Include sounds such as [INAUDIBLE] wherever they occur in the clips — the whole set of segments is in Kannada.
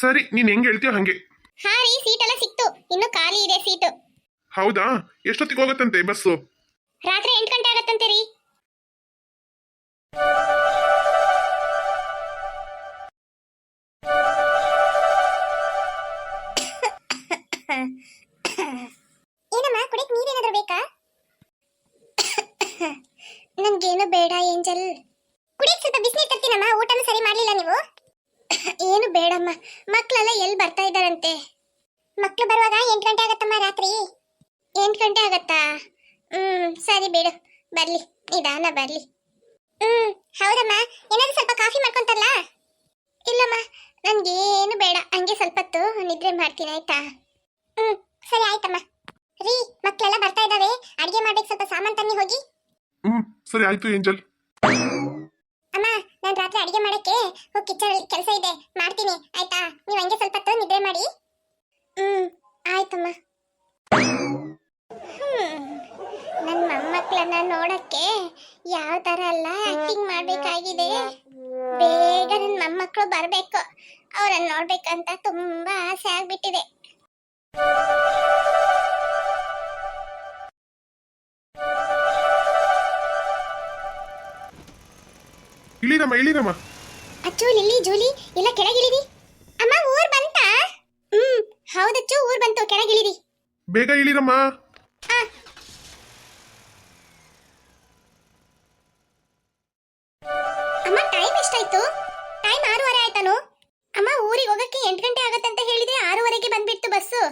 ಸರಿ ನೀನ್ ಹೆಂಗ್ ಹೇಳ್ತೀಯ ಹಂಗೆ. ಹಾ ರೀ ಸೀಟ್ ಎಲ್ಲ ಸಿಕ್ತು. ಇನ್ನು ಖಾಲಿ ಇದೆ ಸೀಟು ಹೌದಾ? ಎಷ್ಟೊತ್ತಿಗೆ ಹೋಗತ್ತಂತೆ ಬಸ್ಸು? ರಾತ್ರಿ ಎಂಟು ಗಂಟೆ ಆಗತ್ತಂತೆ ರೀ. ಏನಮ್ಮ ಕುಡಿಯಕ್ ನೀರೇನಾದ್ರೂ ಬೇಕಾ? ನನ್ಗೇನು ಬೇಡ ಏಂಜಲ್. ಕುಡಿಯಕ್ ಸ್ವಲ್ಪ ಬಿಸಿನೀರ್ ತರ್ತೀನಮ್ಮ ಊಟನೂ ಸರಿ ಮಾಡಲಿಲ್ಲ ನೀವು? ಏನು ಬೇಡಮ್ಮ. ಮಕ್ಕಳೆಲ್ಲ ಎಲ್ಲಿ ಬರ್ತಾ ಇದ್ದಾರಂತೆ? ಮಕ್ಕಳು ಬರುವಾಗ ಎಂಟು ಗಂಟೆ ಆಗತ್ತಮ್ಮ ರಾತ್ರಿ? ಎಂಟು ಗಂಟೆ ಆಗತ್ತಾ? ಹ್ಮ್, ಸರಿ ಬಿಡು. ಬರ್ಲಿ, ನಿಧಾನ ಬರ್ಲಿ. ಹ್ಮ್, ಹೌದಮ್ಮ. ಏನಾದ್ರು ಸ್ವಲ್ಪ ಕಾಫಿ ಮಾಡ್ಕೊಂತಲ್ಲ ಇಲ್ಲಮ್ಮ ನನ್ಗೇನು ಬೇಡ. ಹಂಗೆ ಸ್ವಲ್ಪ ಹೊತ್ತು ನಿದ್ರೆ ಮಾಡ್ತೀನಿ, ಆಯ್ತಾ? ಹ್ಮ್, ಸರಿ ಆಯ್ತಮ್ಮ. ರೀ ಮಕ್ಕಳೆಲ್ಲ ಬರ್ತಾ ಇದಾವೆ ಅಡಿಗೆ ಮಾಡ್ಬೇಕು ಸ್ವಲ್ಪ ಸಾಮಾನ್ ತನ್ನಿ ಹೋಗಿ. ಹ್ಮ್, ಸರಿ ಆಯ್ತು, ಏಂಜಲ್. ಅಡಿಗೆ ಮಾಡಕ್ಕೆ? ಕಿಚನ್ ಕೆಲಸ ಇದೆ. ಮಾಡ್ತೀನಿ. ಆಯ್ತಾ? ನೀವು ಹಂಗೆ ಸ್ವಲ್ಪ ಹೊತ್ತು ನಿದ್ರೆ ಮಾಡಿ. ಹ್ಮ್, ಆಯ್ತಮ್ಮ. ನನ್ನ ಮೊಮ್ಮಕ್ಕಳನ್ನ ನೋಡಕ್ಕೆ ಯಾವ ತರ ಎಲ್ಲ ಆಕ್ಟಿಂಗ್ ಮಾಡ್ಬೇಕಾಗಿದೆ. ಬೇಗ ನನ್ನ ಮೊಮ್ಮಕ್ಕಳು ಬರಬೇಕು. ಅವರನ್ನ ನೋಡ್ಬೇಕಂತ ತುಂಬಾ ಆಸೆ ಆಗ್ಬಿಟ್ಟಿದೆ. ಇಳಿರಮ್ಮ ಇಳಿರಮ್ಮ. ಅಚ್ಚು ಲಿಲ್ಲಿ ಜೂಲಿ ಎಲ್ಲ ಕೆಳಗಿಳಿರಿ. ಅಮ್ಮ ಊರ್ ಬಂತಾ? ಹ್ಮ್ ಹೌದಚ್ಚು ಊರ್ ಬಂತು ಕೆಳಗಿಳಿರಿ. ಬೇಗ ಇಳಿರಮ್ಮ. ಅಮ್ಮ ಟೈಮ್ ಎಷ್ಟಾಯ್ತು? ಟೈಮ್ ಆರೂವರೆ ಆಯ್ತಾನು. ಅಮ್ಮ ಊರಿಗೆ ಹೋಗಕ್ಕೆ ಎಂಟು ಗಂಟೆ ಆಗತ್ತಂತ ಹೇಳಿದ್ರೆ ಆರೂವರೆಗೆ ಬಂದ್ಬಿಡ್ತು ಬಸ್ಸು.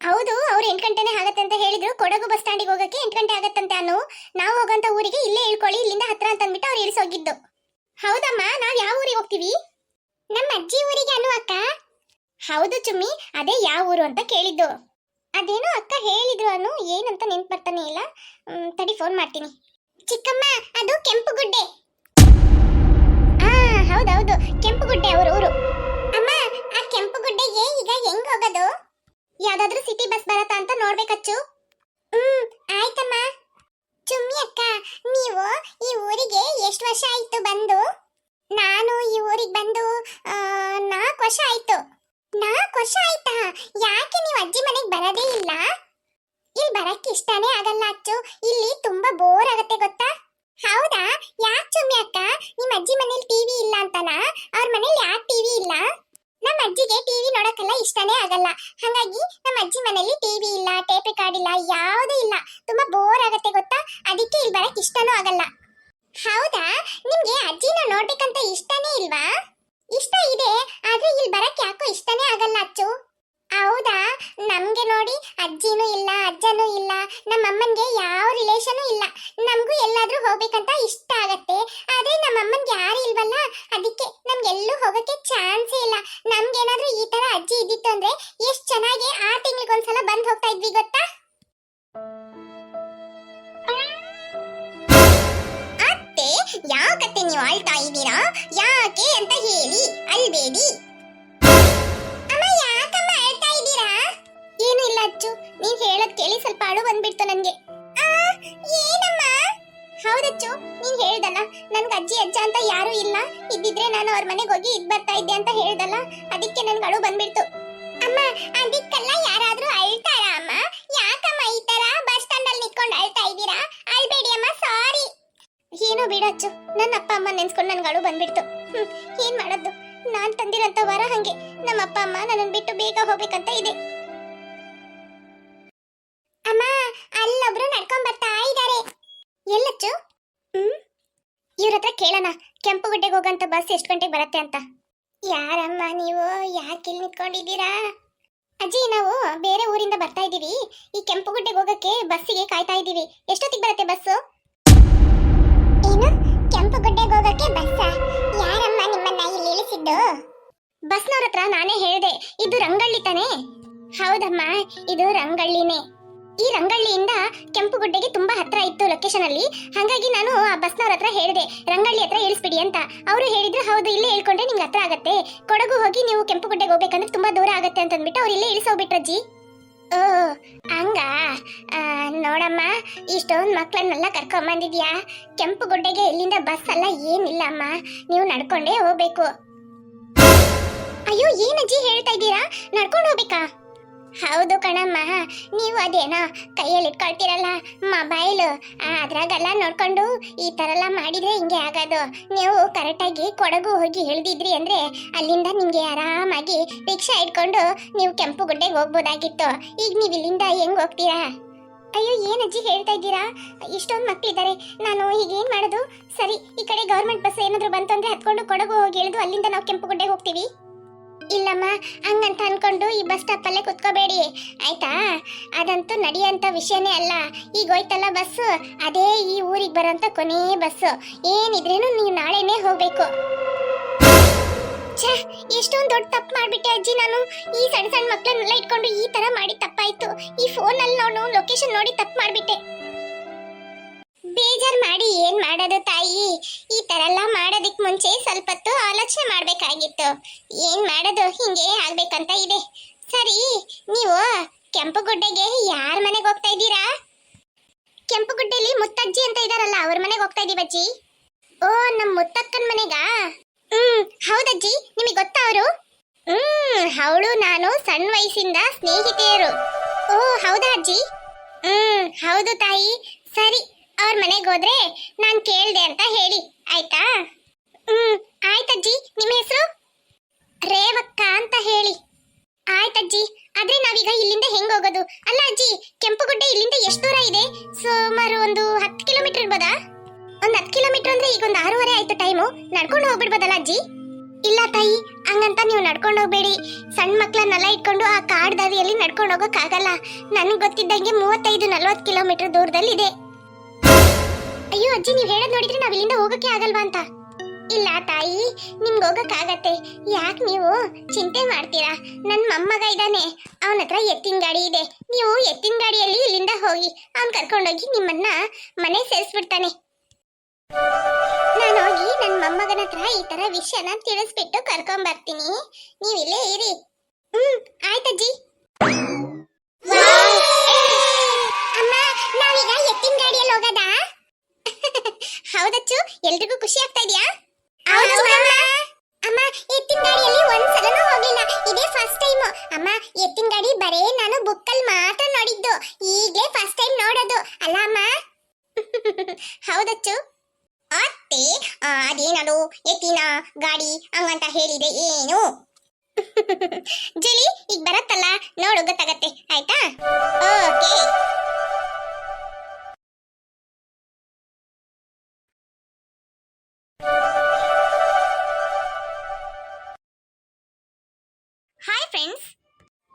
ಹೌದು ಅವ್ರು ಎಂಟು ಗಂಟೆನೆ ಆಗತ್ತೆ ಅಂತ ಹೇಳಿದ್ರು. ಕೊಡಗು ಬಸ್ ಸ್ಟ್ಯಾಂಡಿಗೆ ಹೋಗಕ್ಕೆ ಎಂಟು ಗಂಟೆ ಆಗತ್ತಂತೆ ಅನ್ನು. ನಾವು ಹೋಗಂತ ಊರಿಗೆ ಇಲ್ಲೇ ಇಳ್ಕೊಳ್ಳಿ ಇಲ್ಲಿಂದ ಹತ್ರ ಅಂತ ಅಂದ್ಬಿಟ್ಟು ಅವ್ರು ಇಳಿಸೋಗಿದ್ದು. ಹೌದಮ್ಮ, ನಾವ್ ಯಾವ ಊರಿಗೆ ಹೋಗ್ತೀವಿ? ನಮ್ಮ ಅಜ್ಜಿ ಊರಿಗೆ ಅನ್ನು ಅಕ್ಕ? ಹೌದು ಚುಮ್ಮಿ, ಅದೇ ಯಾವ ಊರು ಅಂತ ಕೇಳಿದ್ದು. ಅದೇನು ಅಕ್ಕ ಹೇಳಿದ್ರು ಅನು, ಏನಂತ ನೆನ್ಪು ಬರ್ತಾನೆ ಇಲ್ಲ ತಡಿ ಫೋನ್ ಮಾಡ್ತೀನಿ. ಚಿಕ್ಕಮ್ಮ, ಅದು ಕೆಂಪು ಕೆಂಪುಗುಡ್ಡೆ. ಆ, ಹೌದೌದು, ಕೆಂಪುಗುಡ್ಡೆ ಅವ್ರ ಊರು. ಅಮ್ಮ, ಆ ಕೆಂಪು ಕೆಂಪುಗುಡ್ಡೆಗೆ ಈಗ ಹೆಂಗ್ ಹೋಗೋದು? ಯಾವ್ದಾದ್ರೂ ಸಿಟಿ ಬಸ್ ಬರತ್ತಾ ಅಂತ ನೋಡ್ಬೇಕಚ್ಚು. ಹ್ಮ್ ಆಯ್ತಮ್ಮ ಚುಮ್ಮಿ ಅಕ್ಕ ನೀವು ಈ ಊರಿಗೆ ಎಷ್ಟು ವರ್ಷ ಆಯ್ತು ಬಂದು? ನಾನು ಈ ಊರಿಗೆ ಬಂದು ನಾಲ್ಕು ವರ್ಷ ಆಯ್ತು. ನಾಲ್ಕು ವರ್ಷ ಆಯ್ತಾ? ಯಾಕೆ ನೀವು ಅಜ್ಜಿ ಮನೆಗೆ ಬರೋದೇ ಇಲ್ಲ? ಇಲ್ಲಿ ಬರಕ್ಕೆ ಇಷ್ಟನೇ ಆಗಲ್ಲ ಅಚ್ಚು. ಇಲ್ಲಿ ತುಂಬಾ ಬೋರ್ ಆಗತ್ತೆ ಗೊತ್ತಾ? ಹೌದಾ? ಯಾಕೆ ಚುಮ್ಮಿ ಅಕ್ಕ ನಿಮ್ಮ ಅಜ್ಜಿ ಮನೇಲಿ ಟಿವಿ ಇಲ್ಲ ಅಂತನಾ? ಅವ್ರ ಮನೇಲಿ ಯಾಕೆ ಟಿವಿ ಇಲ್ಲ ನಮ್ಮ ಅಜ್ಜಿಗೆ ಟಿವಿ ನೋಡಕ್ಕೆಲ್ಲ ಇಷ್ಟನೇ ಆಗಲ್ಲ. ಹಾಗಾಗಿ ನಮ್ಮ ಅಜ್ಜಿ ಮನೆಯಲ್ಲಿ ಟಿವಿ ಇಲ್ಲ ಟೇಪ್ ರೆಕಾರ್ಡ್ ಇಲ್ಲ, ಯಾವುದೂ ಇಲ್ಲ. ತುಂಬಾ ಬೋರ್ ಆಗುತ್ತೆ ಗೊತ್ತಾ? ಅದಕ್ಕೆ ಇಲ್ಲಿ ಬರಕ್ ಇಷ್ಟನೂ ಆಗಲ್ಲ. ಹೌದಾ? ನಿಮ್ಗೆ ಅಜ್ಜಿನ ನೋಡ್ಬೇಕಂತ ಇಷ್ಟನೇ ಇಲ್ವಾ? ಇಷ್ಟ ಇದೆ, ಆದ್ರೆ ಇಲ್ಲಿ ಬರಕ್ ಯಾಕೋ ಇಷ್ಟನೇ ಆಗಲ್ಲ ಅಚ್ಚು. ನಮ್ಗೆ ನೋಡಿ ಅಜ್ಜಿನೂ ಇಲ್ಲ, ಅಜ್ಜನೂ ಇಲ್ಲ ನಮ್ಮ ಅಮ್ಮನ್ಗೆ ಯಾವ ರಿಲೇಷನ್ ಇಲ್ಲ. ನಮಗೂ ಎಲ್ಲಾದ್ರೂ ಹೋಗ್ಬೇಕಂತ ಇಷ್ಟ ಆಗತ್ತೆ. ಆದ್ರೆ ನಮ್ಮ ಅಮ್ಮನ್ಗೆ ಯಾರು ಇಲ್ವಲ್ಲ? ಅದಕ್ಕೆ ನಮ್ಗೆಲ್ಲೂ ಹೋಗಕ್ಕೆ ಚಾನ್ಸೇ ಇಲ್ಲ. ನಮ್ಗೇನಾದ್ರೂ ಈ ತರ ಅಜ್ಜಿ ಇದ್ದಿತ್ತು ಅಂದ್ರೆ ಎಷ್ಟು ಚೆನ್ನಾಗಿ ಆರ್ ತಿಂಗಳಿಗೊಂದ್ಸಲ ಬಂದ್ ಹೋಗ್ತಾ ಇದ್ವಿ, ಗೊತ್ತಾ? ಯಾವ ಕತೆ ನೀವು ಆಳ್ತಾ ಇದ್ದೀರಾ? ಯಾಕೆ ಅಂತ ಹೇಳಿ, ಅಲ್ಬೇಡಿ. ಅಚ್ಚು ನೀವ್ ಹೇಳದ್ ಕೇಳಿ ಸ್ವಲ್ಪ ಅಳು ಬಂದ್ಬಿಡ್ತು ನನ್ಗೆ. ಏನಮ್ಮ? ಹೌದಚ್ಚು ನೀನ್ ಹೇಳ್ದಲ್ಲ ನನ್ಗ ಅಜ್ಜಿ ಅಜ್ಜ ಅಂತ ಯಾರು ಇಲ್ಲ. ಇದ್ದಿದ್ರೆ ನಾನು ಅವ್ರ ಮನೆಗೆ ಹೋಗಿ ಇದ್ ಬರ್ತಾ ಇದ್ದೆ ಅಂತ ಹೇಳ್ದಲ್ಲ ಅದಕ್ಕೆ ನನ್ಗೆ ಅಳು ಬಂದ್ಬಿಡ್ತು. ಅಮ್ಮ ಅದಕ್ಕೆಲ್ಲ ಯಾರಾದ್ರೂ ಅಳ್ತಾರಾ ಅಮ್ಮ? ಯಾಕಮ್ಮ ಈ ತರ ಬಸ್ ಸ್ಟ್ಯಾಂಡ್ ಅಲ್ಲಿ ನಿಂತ್ಕೊಂಡು ಅಳ್ತಾ ಇದ್ದೀರಾ? ಅಳ್ಬೇಡಿ ಅಮ್ಮ ಸಾರಿ. ಏನೋ ಬಿಡಚ್ಚು ನನ್ನ ಅಪ್ಪ ಅಮ್ಮ ನೆನ್ಸ್ಕೊಂಡು ನನ್ಗೆ ಅಳು ಬಂದ್ಬಿಡ್ತು. ಹ್ಮ್, ಏನ್ ಮಾಡೋದು? ನಾನ್ ತಂದಿರಂತ ವರ ಹಂಗೆ. ನಮ್ಮ ಅಪ್ಪ ಅಮ್ಮ ನನ್ನ ಬಿಟ್ಟು ಬೇಗ ಹೋಗ್ಬೇಕಂತ ಇದೆ. ಅಲ್ಲೊಬ್ರು ನಡ್ಕೊಂಡ್ ಬರ್ತಾ ಇದ್ದಾರೆ ಎಲ್ಲಚ್ಚು? ಹ್ಮ್? ಇವ್ರ ಹತ್ರ ಕೇಳೋಣ. ಕೆಂಪುಗುಡ್ಡೆಗೆ ಹೋಗಂತ ಬಸ್ ಎಷ್ಟು ಗಂಟೆಗೆ ಬರುತ್ತೆ ಅಂತ. ಯಾರಮ್ಮ ನೀವು? ಯಾಕೆ ಇಲ್ಲಿ ನಿಂತ್ಕೊಂಡಿದ್ದೀರಾ? ಅಜ್ಜಿ, ನಾವು ಬೇರೆ ಊರಿಂದ ಬರ್ತಾ ಇದ್ದೀವಿ. ಈ ಕೆಂಪುಗುಡ್ಡೆಗೆ ಹೋಗಕ್ಕೆ ಬಸ್ಸಿಗೆ ಕಾಯ್ತಾ ಇದ್ದೀವಿ. ಎಷ್ಟೊತ್ತಿಗೆ ಬರುತ್ತೆ ಬಸ್ಸು? ಏನು? ಕೆಂಪುಗುಡ್ಡೆಗೆ ಹೋಗಕ್ಕೆ ಬಸ್ಸ? ಯಾರಮ್ಮ ನಿಮ್ಮನ್ನ ಇಲ್ಲಿ ಇಳಿಸಿದ್ದು? ಬಸ್ನವ್ರ ಹತ್ರ ನಾನೇ ಹೇಳಿದೆ, ಇದು ರಂಗಳ್ಳಿ ತಾನೇ. ಹೌದಮ್ಮ, ಇದು ರಂಗಳ್ಳಿನೇ. ಈ ರಂಗಳ್ಳಿಯಿಂದ ಕೆಂಪುಗುಡ್ಡೆಗೆ ತುಂಬಾ ಹತ್ರ ಇತ್ತು ಲೊಕೇಶನ್ ಅಲ್ಲಿ. ಹಾಗಾಗಿ ನಾನು ಆ ಬಸ್ನವ್ರ ಹತ್ರ ಹೇಳಿದೆ, ರಂಗಳ್ಳಿ ಹತ್ರ ಇಳಿಸ್ಬಿಡಿ ಅಂತ. ಅವರು ಹೇಳಿದ್ರು, ಹೌದು, ಇಲ್ಲೇ ಇಳ್ಕೊಂಡ್ರೆ ನಿಮ್ಗೆ ಹತ್ರ ಆಗತ್ತೆ. ಕೊಡಗು ಹೋಗಿ ನೀವು ಕೆಂಪುಗುಡ್ಡೆಗೆ ಹೋಗ್ಬೇಕಂದ್ರೆ ತುಂಬಾ ದೂರ ಆಗತ್ತೆ ಅಂತ ಅಂದ್ಬಿಟ್ಟು ಅವ್ರು ಇಲ್ಲೇ ಇಳಿಸೋಗ್ಬಿಟ್ರಜ್ಜಿ ಓ, ಹಂಗ? ನೋಡಮ್ಮ, ಇಷ್ಟೊಂದು ಮಕ್ಕಳನ್ನೆಲ್ಲ ಕರ್ಕೊಂಬಂದಿದ್ಯಾ? ಕೆಂಪುಗುಡ್ಡೆಗೆ ಇಲ್ಲಿಂದ ಬಸ್ ಎಲ್ಲ ಏನಿಲ್ಲ ಅಮ್ಮ. ನೀವು ನಡ್ಕೊಂಡೇ ಹೋಗ್ಬೇಕು. ಅಯ್ಯೋ ಏನಜ್ಜಿ ಹೇಳ್ತಾ ಇದ್ದೀರಾ? ನಡ್ಕೊಂಡು ಹೋಗ್ಬೇಕಾ? ಹೌದು ಕಣಮ್ಮ, ನೀವು ಅದೇನೋ ಕೈಯಲ್ಲಿ ಇಟ್ಕೊಳ್ತೀರಲ್ಲ, ಮೊಬೈಲ್ ಅದ್ರಾಗೆಲ್ಲ ನೋಡ್ಕೊಂಡು ಈ ಥರ ಎಲ್ಲ ಮಾಡಿದ್ರೆ ಹಿಂಗೆ ಆಗೋದು. ನೀವು ಕರೆಕ್ಟಾಗಿ ಕೊಡಗು ಹೋಗಿ ಹೇಳಿದಿದ್ರಿ ಅಂದ್ರೆ ಅಲ್ಲಿಂದ ನಿಮಗೆ ಆರಾಮಾಗಿ ರಿಕ್ಷಾ ಇಟ್ಕೊಂಡು ನೀವು ಕೆಂಪು ಗುಡ್ಡೆಗೆ ಹೋಗ್ಬೋದಾಗಿತ್ತು. ಈಗ ನೀವು ಇಲ್ಲಿಂದ ಹೆಂಗ್ ಹೋಗ್ತೀರಾ? ಅಯ್ಯೋ, ಏನ್ ಅಜ್ಜಿ ಹೇಳ್ತಾ ಇದ್ದೀರಾ? ಇಷ್ಟೊಂದು ಮಕ್ಕಳಿದ್ದಾರೆ ನಾನು ಈಗ ಏನು ಮಾಡೋದು? ಸರಿ, ಈ ಕಡೆ ಗೌರ್ಮೆಂಟ್ ಬಸ್ ಏನಾದರೂ ಬಂತು ಅಂದರೆ ಹತ್ಕೊಂಡು ಕೊಡಗು ಹೋಗಿ ಹೇಳಿದು ಅಲ್ಲಿಂದ ನಾವು ಕೆಂಪು ಗುಡ್ಡೆಗೆ ಹೋಗ್ತೀವಿ. ಇಲ್ಲಮ್ಮ, ಹಂಗಂತ ಅನ್ಕೊಂಡು ಈ ಬಸ್ ಸ್ಟಾಪ್ ಅಲ್ಲೇ ಕುತ್ಕೋಬೇಡಿ. ಆಯ್ತಾ? ಅದಂತೂ ನಡೆಯಂತ ವಿಷಯನೇ ಅಲ್ಲ. ಈಗ ಹೋಯ್ತಲ್ಲ ಬಸ್ ಅದೇ ಈ ಊರಿಗೆ ಬರೋಂತ ಕೊನೆ ಬಸ್ ಏನಿದ್ರೇನು ನೀವು ನಾಳೆನೇ ಹೋಗ್ಬೇಕು. ಛೇ, ಎಷ್ಟೊಂದು ದೊಡ್ಡ ತಪ್ಪು ಮಾಡ್ಬಿಟ್ಟೆ ಅಜ್ಜಿ ನಾನು. ಈ ಸಣ್ಣ ಸಣ್ಣ ಮಕ್ಕಳನ್ನೆಲ್ಲ ಇಟ್ಕೊಂಡು ಈ ತರ ಮಾಡಿ ತಪ್ಪಾಯ್ತು. ಈ ಫೋನ್ ಅಲ್ಲಿ ನಾನು ಲೊಕೇಶನ್ ನೋಡಿ ತಪ್ಪು ಮಾಡ್ಬಿಟ್ಟೆ. ಬೇಜಾರ್ ಮಾಡಿ, ಏನ್ ಮಾಡೋದು ತಾಯಿ? ಈ ತರ ಎಲ್ಲ ಮಾಡೋದಕ್ ಮುಂಚೆ ಸ್ವಲ್ಪ ಹೊತ್ತು ಆಲೋಚನೆ ಮಾಡ್ಬೇಕಾಗಿತ್ತು. ಏನ್ ಮಾಡೋದು? ಹಿಂಗೆ ಆಗ್ಬೇಕಂತ ಇದೆ. ಸರಿ, ನೀವು ಕೆಂಪುಗುಡ್ಡೆಗೆ ಯಾರ ಮನೆಗೆ ಹೋಗ್ತಾ ಇದ್ದೀರಾ? ಕೆಂಪುಗುಡ್ಡೆಲಿ ಮುತ್ತಜ್ಜಿ ಅಂತ ಇದಾರಲ್ಲ, ಅವ್ರ ಮನೆಗೆ ಹೋಗ್ತಾ ಇದೀವಿ ಅಜ್ಜಿ. ಓ, ನಮ್ ಮುತ್ತಕ್ಕನ ಮನೆಗಾ? ಹ್ಮ್, ಹೌದಜ್ಜಿ, ನಿಮಗೆ ಗೊತ್ತಾ ಅವರು? ಹ್ಮ್, ಅವಳು ನಾನು ಸಣ್ಣ ವಯಸ್ಸಿಂದ ಸ್ನೇಹಿತೆಯರು. ಓ, ಹೌದಾ ಅಜ್ಜಿ? ಹ್ಮ್, ಹೌದು ತಾಯಿ. ಸರಿ ಅವ್ರ ಮನೆಗೆ ಹೋದ್ರೆ ನಾನು ಕೇಳ್ದೆ ಅಂತ ಹೇಳಿ, ಆಯ್ತಾ? ಹ್ಮ್, ಆಯ್ತಜ್ಜಿ. ನಿಮ್ಮ ಹೆಸರು? ರೇವಕ್ಕ ಅಂತ ಹೇಳಿ. ಆಯ್ತಜ್ಜಿ, ಆದ್ರೆ ನಾವೀಗ ಇಲ್ಲಿಂದ ಹೆಂಗ್ ಹೋಗೋದು? ಅಲ್ಲ ಅಜ್ಜಿ, ಕೆಂಪುಗುಡ್ಡೆ ಇಲ್ಲಿಂದ ಎಷ್ಟು ದೂರ ಇದೆ? ಸುಮಾರು ಒಂದು ಹತ್ತು ಕಿಲೋಮೀಟರ್ ಇರ್ಬೋದಾ? ಒಂದ್ ಹತ್ತು ಕಿಲೋಮೀಟರ್ ಅಂದ್ರೆ ಈಗ ಒಂದು ಆರೂವರೆ ಆಯ್ತು ಟೈಮು. ನಡ್ಕೊಂಡು ಹೋಗ್ಬಿಡ್ಬೋದಲ್ಲ ಅಜ್ಜಿ? ಇಲ್ಲ ತಾಯಿ, ಹಂಗಂತ ನೀವು ನಡ್ಕೊಂಡು ಹೋಗ್ಬೇಡಿ. ಸಣ್ಣ ಮಕ್ಳನ್ನೆಲ್ಲ ಇಟ್ಕೊಂಡು ಆ ಕಾಡ್ ದಾರಿಯಲ್ಲಿ ನಡ್ಕೊಂಡು ಹೋಗೋಕ್ಕಾಗಲ್ಲ. ನನಗೆ ಗೊತ್ತಿದ್ದಂಗೆ ಮೂವತ್ತೈದು ನಲ್ವತ್ತು ಕಿಲೋಮೀಟರ್ ದೂರದಲ್ಲಿದೆ. ಅಜ್ಜಿ, ನೀವು ಹೇಳೋದು ನೋಡಿದ್ರೆ ನಾವ್ ಇಲ್ಲಿಂದ ಹೋಗಕ್ಕೆ ಆಗಲ್ವಾ ಅಂತ. ಇಲ್ಲ ತಾಯಿ, ನಿಮ್ಗೆ ಹೋಗಕ್ಕಾಗತ್ತೆ. ಯಾಕೆ ನೀವು ಚಿಂತೆ ಮಾಡ್ತೀರಾ? ನನ್ನ ಮೊಮ್ಮಗ ಇದ್ದಾನೆ. ಅವನ ಹತ್ರ ಎತ್ತಿನ ಗಾಡಿ ಇದೆ. ನೀವು ಎತ್ತಿನ ಗಾಡಿಯಲ್ಲಿ ಇಲ್ಲಿಂದ ಹೋಗಿ ಅವ್ನು ಕರ್ಕೊಂಡೋಗಿ ನಿಮ್ಮನ್ನ ಮನೆ ಸೇರಿಸ್ಬಿಡ್ತಾನೆ. ನಾನು ಹೋಗಿ ನನ್ನ ಮೊಮ್ಮಗನ ಹತ್ರ ಈ ತರ ವಿಷಯನ ತಿಳಿಸ್ಬಿಟ್ಟು ಕರ್ಕೊಂಡ್ ಬರ್ತೀನಿ. ನೀವು ಇಲ್ಲೇ ಇರಿ. ಹ್ಮ್, ಆಯ್ತಜ್ಜಿ ಅಮ್ಮ ನಾವೀಗ ಎತ್ತಿನ ಗಾಡಿಯಲ್ಲಿ ಹೋಗದಾ ಹೌದಚ್ಚು? ಎಲ್ರಿಗೂ ಖುಷಿ ಆಗ್ತಾ ಇದೆಯಾ? ಅಮ್ಮ, ಎತ್ತಿನ ಗಾಡಿಯಲ್ಲಿ ಒಂದ್ಸಲನೂ ಹೋಗ್ಲಿಲ್ಲ. ಇದೇ ಫಸ್ಟ್ ಟೈಮ್ ಅಮ್ಮ, ಎತ್ತಿನ ಗಾಡಿ ಬರೇ ನಾನು ಬುಕ್ಕಲ್ಲಿ ಮಾತ್ರ ನೋಡಿದ್ದು. ಈಗಲೇ ಫಸ್ಟ್ ಟೈಮ್ ನೋಡೋದು. ಅಲ್ಲ ಅಮ್ಮ? [LAUGHS] ಹೌದಚ್ಚು. ಅತ್ತೆ ಅದೇನದು? ಎತ್ತಿನ ಗಾಡಿ ಅಂತ ಹೇಳಿದೆ ಏನು? [LAUGHS] ಜುಲಿ, ಈಗ ಬರತ್ತಲ್ಲ? ನೋಡು, ಗೊತ್ತಾಗತ್ತೆ. ಆಯ್ತಾ? ಓಕೆ.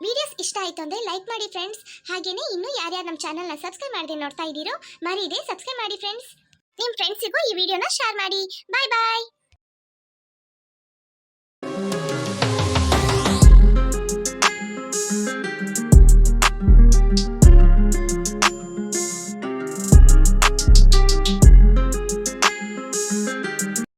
ವಿಡಿಯೋಸ್ ಇಷ್ಟ ಆಯಿತು ಅಂದರೆ ಲೈಕ್ ಮಾಡಿ ಫ್ರೆಂಡ್ಸ್ ಹಾಗೇನೇ ಇನ್ನೂ ಯಾರ್ಯಾರು ನಮ್ಮ ಚಾನಲ್ನ ಸಬ್ಸ್ಕ್ರೈಬ್ ಮಾಡದೆ ನೋಡ್ತಾ ಇದ್ದೀರೋ ಮರೀದೆ ಸಬ್ಸ್ಕ್ರೈಬ್ ಮಾಡಿ ಫ್ರೆಂಡ್ಸ್ ನಿಮ್ಮ ಫ್ರೆಂಡ್ಸಿಗೂ ಈ ವಿಡಿಯೋನ ಶೇರ್ ಮಾಡಿ. ಬಾಯ್ ಬಾಯ್